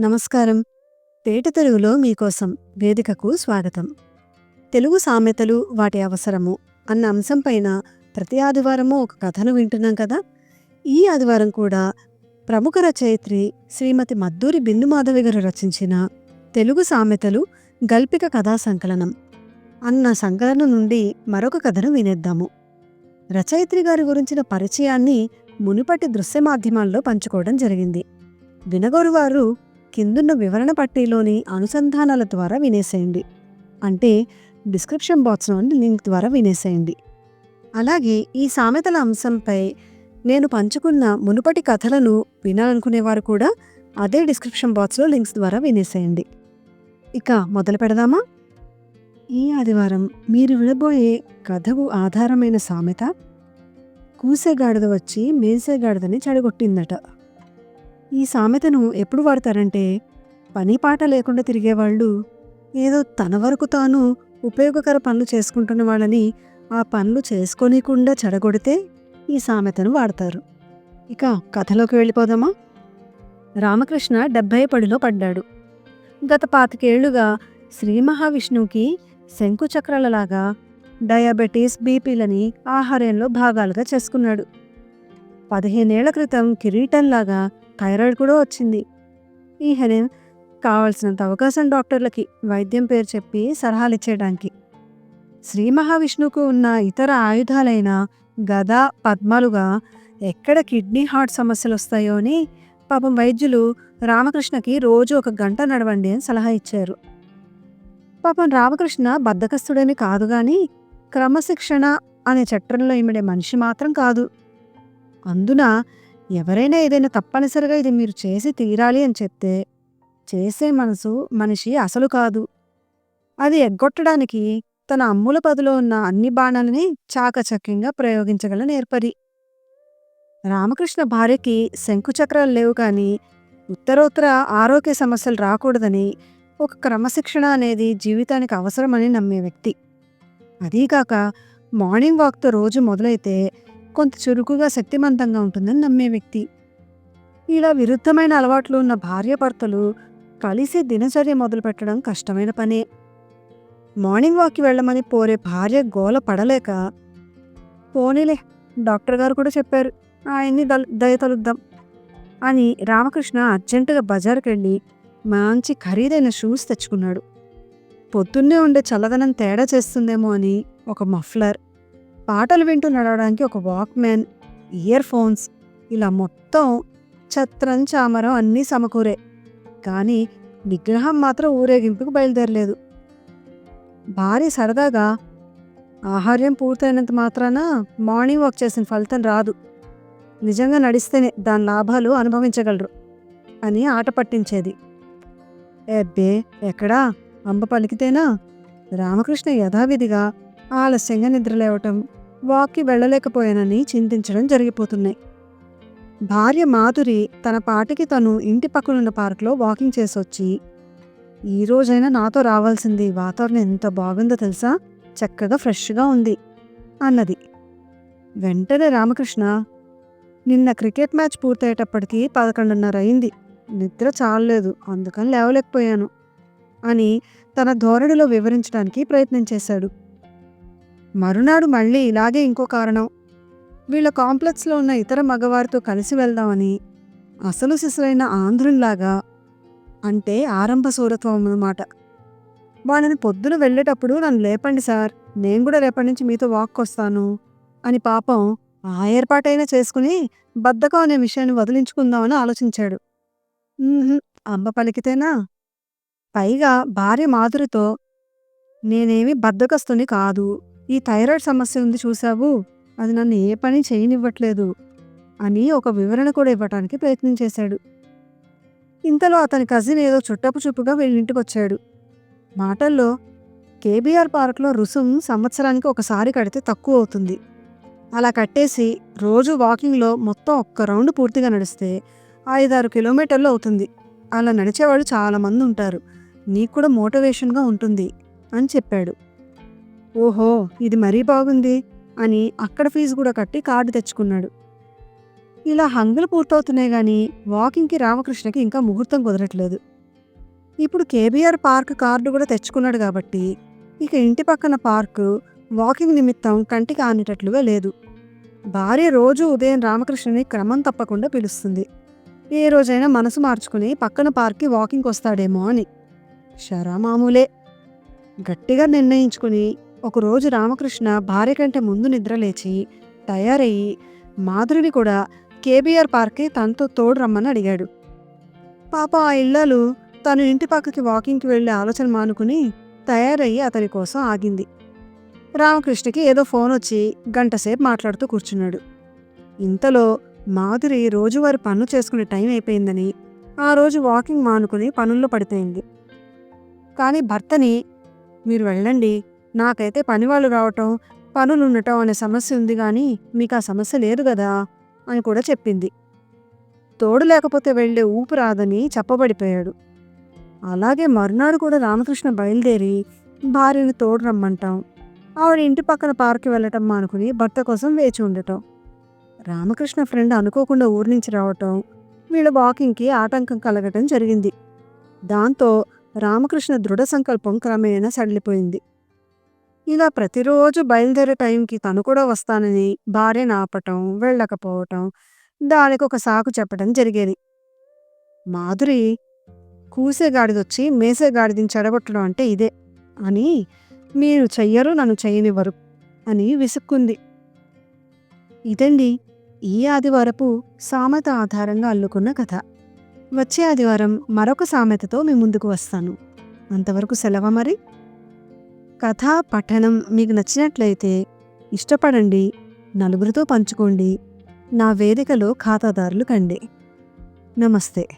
నమస్కారం. తేట తెలుగులో మీకోసం వేదికకు స్వాగతం. తెలుగు సామెతలు వాటి అవసరము అన్న అంశంపైన ప్రతి ఆదివారము ఒక కథను వింటున్నాం కదా? ఈ ఆదివారం కూడా ప్రముఖ రచయిత్రి శ్రీమతి మద్దూరి బిందుమాధవి గారు రచించిన తెలుగు సామెతలు గల్పిక కథా సంకలనం అన్న సంకలనం నుండి మరొక కథను వినేద్దాము. రచయిత్రి గారి గురించిన పరిచయాన్ని మునుపటి దృశ్య మాధ్యమాల్లో పంచుకోవడం జరిగింది. వినగోరువారు కిందున్న వివరణ పట్టీలోని అనుసంధానాల ద్వారా వినేసేయండి. అంటే డిస్క్రిప్షన్ బాక్స్లోని లింక్ ద్వారా వినేసేయండి. అలాగే ఈ సామెతల అంశంపై నేను పంచుకున్న మునుపటి కథలను వినాలనుకునేవారు కూడా అదే డిస్క్రిప్షన్ బాక్స్లో లింక్స్ ద్వారా వినేసేయండి. ఇక మొదలు పెడదామా? ఈ ఆదివారం మీరు వినబోయే కథకు ఆధారమైన సామెత కూసేగాడిద వచ్చి మేసేగాడిదని చెడగొట్టిందట. ఈ సామెతను ఎప్పుడు వాడతారంటే పని పాట లేకుండా తిరిగేవాళ్ళు ఏదో తన వరకు తాను ఉపయోగకర పనులు చేసుకుంటున్న వాళ్ళని ఆ పనులు చేసుకోనికుండా చెడగొడితే ఈ సామెతను వాడతారు. ఇక కథలోకి వెళ్ళిపోదామా? రామకృష్ణ డెబ్భై పడిలో పడ్డాడు. గత పాతికేళ్ళుగా శ్రీ మహావిష్ణువుకి శంకుచక్రాలలాగా డయాబెటీస్ బీపీలని ఆహారంలో భాగాలుగా చేసుకున్నాడు. పదిహేనేళ్ళ క్రితం కిరీటంలాగా థైరాయిడ్ కూడా వచ్చింది. ఈ హెలెన్ కావలసినంత అవకాశం డాక్టర్లకి వైద్యం పేరు చెప్పి సలహాలు ఇచ్చేయడానికి శ్రీ మహావిష్ణువుకు ఉన్న ఇతర ఆయుధాలైన గద పద్మాలుగా ఎక్కడ కిడ్నీ హార్ట్ సమస్యలు వస్తాయో అని పాపం వైద్యులు రామకృష్ణకి రోజు ఒక గంట నడవండి అని సలహా ఇచ్చారు. పాపం రామకృష్ణ బద్ధకస్తుడేమి కాదు కానీ క్రమశిక్షణ అనే చట్టంలో ఇమిడే మనిషి మాత్రం కాదు. అందున ఎవరైనా ఏదైనా తప్పనిసరిగా ఇది మీరు చేసి తీరాలి అని చెప్తే చేసే మనసు మనిషి అసలు కాదు. అది ఎగ్గొట్టడానికి తన అమ్ముల పదిలో ఉన్న అన్ని బాణాలని చాకచక్యంగా ప్రయోగించగల నేర్పరి రామకృష్ణ భార్యకి శంకుచక్రాలు లేవు కానీ ఉత్తరోత్తర ఆరోగ్య సమస్యలు రాకూడదని ఒక క్రమశిక్షణ అనేది జీవితానికి అవసరమని నమ్మే వ్యక్తి. అదీకాక మార్నింగ్ వాక్తో రోజు మొదలైతే కొంత చురుకుగా శక్తిమంతంగా ఉంటుందని నమ్మే వ్యక్తి. ఇలా విరుద్ధమైన అలవాట్లు ఉన్న భార్యాభర్తలు కలిసి దినచర్య మొదలుపెట్టడం కష్టమైన పనే. మార్నింగ్ వాక్కి వెళ్ళమని పోరే భార్య గోల పడలేక పోనీలే డాక్టర్ గారు కూడా చెప్పారు ఆయన్ని దల్ దయతలుద్దాం అని రామకృష్ణ అర్జెంటుగా బజార్కి వెళ్ళి మంచి ఖరీదైన షూస్ తెచ్చుకున్నాడు. పొద్దున్నే ఉండే చల్లదనం తేడా చేస్తుందేమో అని ఒక మఫ్లర్ పాటలు వింటూ నడవడానికి ఒక వాక్మ్యాన్ ఇయర్ ఫోన్స్ ఇలా మొత్తం ఛత్రం చామరం అన్నీ సమకూరే. కానీ విగ్రహం మాత్రం ఊరేగింపుకు బయలుదేరలేదు. భారీ సరదాగా ఆహార్యం పూర్తయినంత మాత్రాన మార్నింగ్ వాక్ చేసిన ఫలితం రాదు. నిజంగా నడిస్తేనే దాని లాభాలు అనుభవించగలరు అని ఆట పట్టించేది. ఎబ్బే ఎక్కడా? అంబ పలికితేనా? రామకృష్ణ యథావిధిగా ఆలస్యంగా నిద్రలేవటం వాక్కి వెళ్ళలేకపోయానని చింతించడం జరిగిపోతున్నాయి భార్య మాధురి తన పాటికి తను ఇంటి పక్కనున్న పార్క్లో వాకింగ్ చేసొచ్చి ఈ రోజైనా నాతో రావాల్సింది వాతావరణం ఎంత బాగుందో తెలుసా? చక్కగా ఫ్రెష్గా ఉంది అన్నది. వెంటనే రామకృష్ణ నిన్న క్రికెట్ మ్యాచ్ పూర్తయ్యేటప్పటికి పదకొండున్నర అయింది. నిద్ర చాలలేదు. అందుకని లేవలేకపోయాను అని తన ధోరణిలో వివరించడానికి ప్రయత్నం చేశాడు. మరునాడు మళ్ళీ ఇలాగే ఇంకో కారణం. వీళ్ళ కాంప్లెక్స్లో ఉన్న ఇతర మగవారితో కలిసి వెళ్దామని అసలు సిసలైన ఆంధ్రుల్లాగా అంటే ఆరంభ సూరత్వం అన్నమాట. వాళ్ళని పొద్దున వెళ్ళేటప్పుడు నన్ను లేపండి సార్ నేను కూడా రేపటి నుంచి మీతో వాక్ వస్తాను అని పాపం ఆ ఏర్పాటైనా చేసుకుని బద్ధకం అనే విషయాన్ని వదిలించుకుందామని ఆలోచించాడు. అంబ పలికితేనా? పైగా భార్య మాధురితో నేనేమి బద్ధకస్తుని కాదు. ఈ థైరాయిడ్ సమస్య ఉంది చూసావు అది నన్ను ఏ పని చేయనివ్వట్లేదు అని ఒక వివరణ కూడా ఇవ్వటానికి ప్రయత్నం చేశాడు. ఇంతలో అతని కజిన్ ఏదో చుట్టపు చూపుగా వీళ్ళింటికి వచ్చాడు. మాటల్లో కేబీఆర్ పార్క్లో రుసుం సంవత్సరానికి ఒకసారి కడితే తక్కువ అవుతుంది. అలా కట్టేసి రోజు వాకింగ్లో మొత్తం ఒక్క రౌండ్ పూర్తిగా నడిస్తే ఐదారు కిలోమీటర్లు అవుతుంది. అలా నడిచేవాడు చాలామంది ఉంటారు. నీకు కూడా మోటివేషన్గా ఉంటుంది అని చెప్పాడు. ఓహో ఇది మరీ బాగుంది అని అక్కడ ఫీజు కూడా కట్టి కార్డు తెచ్చుకున్నాడు. ఇలా హంగులు పూర్తవుతున్నాయి కానీ వాకింగ్కి రామకృష్ణకి ఇంకా ముహూర్తం కుదరట్లేదు. ఇప్పుడు కేబీఆర్ పార్క్ కార్డు కూడా తెచ్చుకున్నాడు కాబట్టి ఇక ఇంటి పక్కన పార్కు వాకింగ్ నిమిత్తం కంటికి ఆనేటట్లుగా లేదు. భార్య రోజు ఉదయం రామకృష్ణని క్రమం తప్పకుండా పిలుస్తుంది. ఏ రోజైనా మనసు మార్చుకుని పక్కన పార్క్కి వాకింగ్ వస్తాడేమో అని. షరా మామూలే. గట్టిగా నిర్ణయించుకుని ఒకరోజు రామకృష్ణ భార్య కంటే ముందు నిద్రలేచి తయారయ్యి మాధురిని కూడా కేబీఆర్ పార్క్కి తనతో తోడు రమ్మని అడిగాడు. పాప ఆ ఇల్లాలు తను ఇంటి పక్కకి వాకింగ్కి వెళ్ళే ఆలోచన మానుకుని తయారయ్యి అతని కోసం ఆగింది. రామకృష్ణకి ఏదో ఫోన్ వచ్చి గంటసేపు మాట్లాడుతూ కూర్చున్నాడు. ఇంతలో మాధురి రోజువారి పనులు చేసుకునే టైం అయిపోయిందని ఆ రోజు వాకింగ్ మానుకుని పనుల్లో పడిపోయింది. కానీ భర్తని మీరు వెళ్ళండి నాకైతే పనివాళ్ళు రావటం పనులు ఉండటం అనే సమస్య ఉంది కానీ మీకు ఆ సమస్య లేదు కదా అని కూడా చెప్పింది. తోడు లేకపోతే వెళ్ళే ఊపు రాదని చెప్పబడిపోయాడు. అలాగే మరునాడు కూడా రామకృష్ణ బయలుదేరి భార్యని తోడు రమ్మంటాం. ఆవిడ ఇంటి పక్కన పార్క్కి వెళ్ళటం మానుకుని భర్త కోసం వేచి ఉండటం. రామకృష్ణ ఫ్రెండ్ అనుకోకుండా ఊరి నుంచి రావటం వీళ్ళ వాకింగ్కి ఆటంకం కలగటం జరిగింది. దాంతో రామకృష్ణ దృఢ సంకల్పం క్రమేణా సడలిపోయింది. ఇలా ప్రతిరోజు బయలుదేరే టైంకి తను కూడా వస్తానని భార్యను ఆపటం వెళ్ళకపోవటం దానికి ఒక సాకు చెప్పడం జరిగేది. మాధురి కూసే గాడిదొచ్చి మేసే గాడిదని చెడగొట్టడం అంటే ఇదే. అని మీరు చెయ్యరు నన్ను చేయనివ్వరు అని విసుక్కుంది. ఇదండి ఈ ఆదివారపు సామెత ఆధారంగా అల్లుకున్న కథ. వచ్చే ఆదివారం మరొక సామెతతో మీ ముందుకు వస్తాను. అంతవరకు సెలవు మరి. కథా పఠనం మీకు నచ్చినట్లయితే ఇష్టపడండి నలుగురితో పంచుకోండి. నా వేదికలో ఖాతాదారులు కండి. నమస్తే.